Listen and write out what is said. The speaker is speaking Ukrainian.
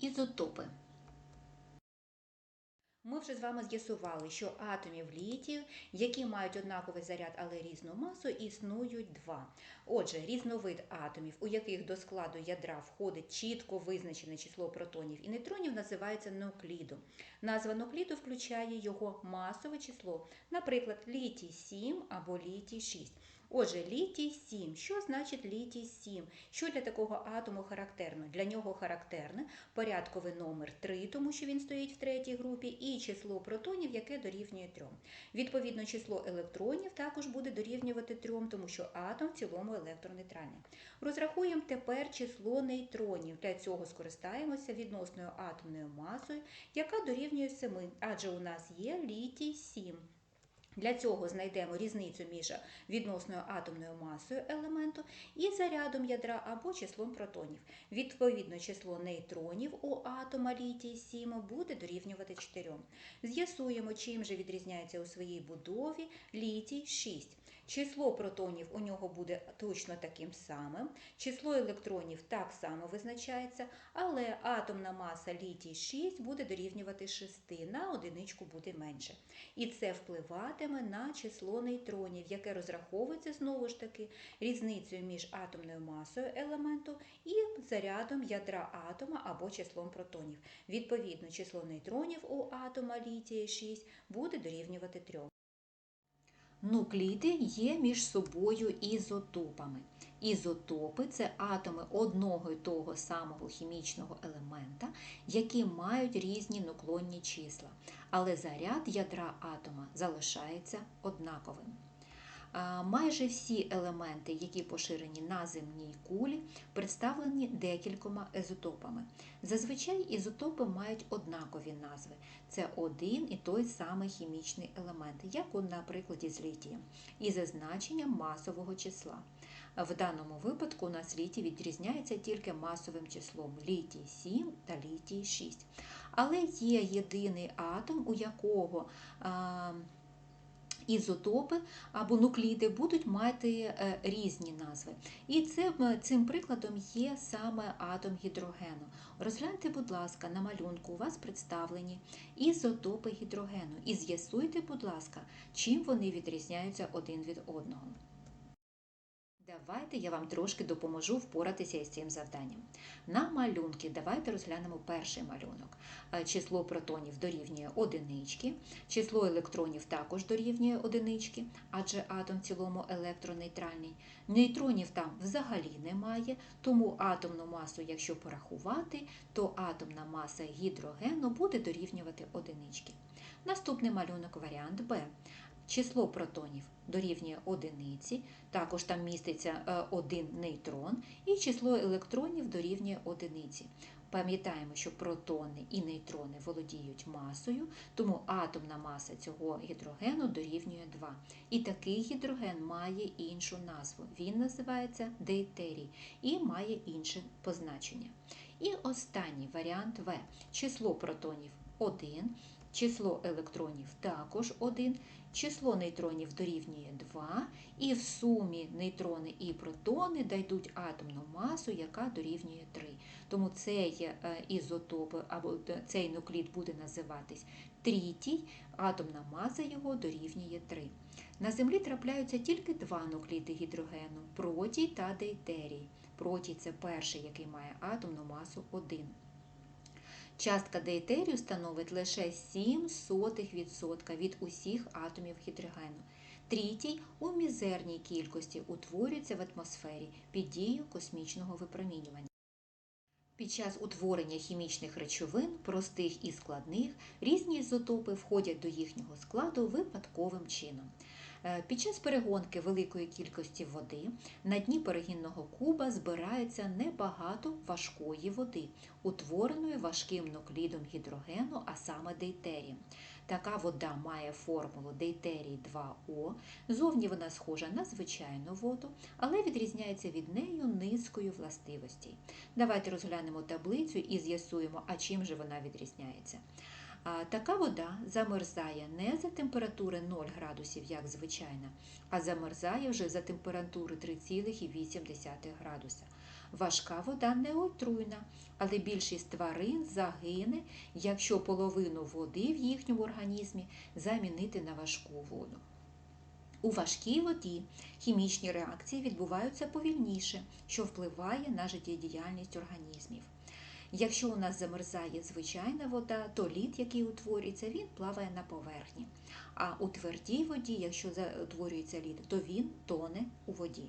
Ізотопи. Ми вже з вами з'ясували, що атомів літію, які мають однаковий заряд, але різну масу, існують два. Отже, різновид атомів, у яких до складу ядра входить чітко визначене число протонів і нейтронів, називається нуклідом. Назва нукліду включає його масове число, наприклад, літій 7 або літій 6. Отже, літій 7. Що значить літій 7? Що для такого атому характерно? Для нього характерне порядковий номер 3, тому що він стоїть в третій групі, і число протонів, яке дорівнює 3. Відповідно, число електронів також буде дорівнювати 3, тому що атом в цілому електронейтральний. Розрахуємо тепер число нейтронів. Для цього скористаємося відносною атомною масою, яка дорівнює 7, адже у нас є літій 7. Для цього знайдемо різницю між відносною атомною масою елементу і зарядом ядра або числом протонів. Відповідно, число нейтронів у атома літій 7 буде дорівнювати 4. З'ясуємо, чим же відрізняється у своїй будові літій 6. Число протонів у нього буде точно таким самим, число електронів так само визначається, але атомна маса літій 6 буде дорівнювати 6, на одиничку буде менше. І це впливатиме на число нейтронів, яке розраховується знову ж таки різницею між атомною масою елементу і зарядом ядра атома або числом протонів. Відповідно, число нейтронів у атома літія 6 буде дорівнювати 3. Нукліди є між собою ізотопами. Ізотопи це атоми одного і того самого хімічного елемента, які мають різні нуклонні числа, але заряд ядра атома залишається однаковим. Майже всі елементи, які поширені на земній кулі, представлені декількома ізотопами. Зазвичай ізотопи мають однакові назви. Це один і той самий хімічний елемент, як у прикладі з літієм, і за значенням масового числа. В даному випадку у нас літій відрізняється тільки масовим числом літій 7 та літій 6. Але є єдиний атом, у якого а, ізотопи або нукліди будуть мати е, різні назви. І це, цим прикладом є саме атом гідрогену. Розгляньте, будь ласка, на малюнку у вас представлені ізотопи гідрогену і з'ясуйте, будь ласка, чим вони відрізняються один від одного. Давайте я вам трошки допоможу впоратися із цим завданням. На малюнки давайте розглянемо перший малюнок. Е, Число протонів дорівнює одинички, число електронів також дорівнює одинички, адже атом в цілому електронейтральний. Нейтронів там взагалі немає, тому атомну масу, якщо порахувати, то атомна маса гідрогену буде дорівнювати одинички. Наступний малюнок варіант Б. Число протонів дорівнює одиниці, також там міститься е, один нейтрон, і число електронів дорівнює одиниці. Пам'ятаємо, що протони і нейтрони володіють масою, тому атомна маса цього гідрогену дорівнює 2. І такий гідроген має іншу назву. Він називається дейтерій і має інше позначення. І останній варіант В. Число протонів 1, число електронів також 1, число нейтронів дорівнює 2, і в сумі нейтрони і протони дайдуть атомну масу, яка дорівнює 3. Тому цей е, ізотоп або цей нуклід буде називатись трітій, атомна маса його дорівнює 3. На Землі трапляються тільки два нукліди гідрогену протій та дейтерій. Протій це перший, який має атомну масу 1. Частка дейтерію становить лише 0,07% від усіх атомів гідрогену. Трітій у мізерній кількості утворюється в атмосфері під дією космічного випромінювання. Під час утворення хімічних речовин, простих і складних, різні ізотопи входять до їхнього складу випадковим чином. Е, Під час перегонки великої кількості води на дні перегінного куба збирається небагато важкої води, утвореної важким нуклідом гідрогену, а саме дейтерієм. Така вода має формулу дейтерій 2О. Зовні вона схожа на звичайну воду, але відрізняється від неї низкою властивостей. Давайте розглянемо таблицю і з'ясуємо, а чим же вона відрізняється. Така вода замерзає не за температури 0 градусів, як звичайна, а замерзає вже за температури 3,8 градуса. Важка вода не отруйна, але більшість тварин загине, якщо половину води в їхньому організмі замінити на важку воду. У важкій воді хімічні реакції відбуваються повільніше, що впливає на життєдіяльність організмів. Якщо у нас замерзає звичайна вода, то лід, який утворюється, він плаває на поверхні. А у твердій воді, якщо утворюється лід, то він тоне у воді.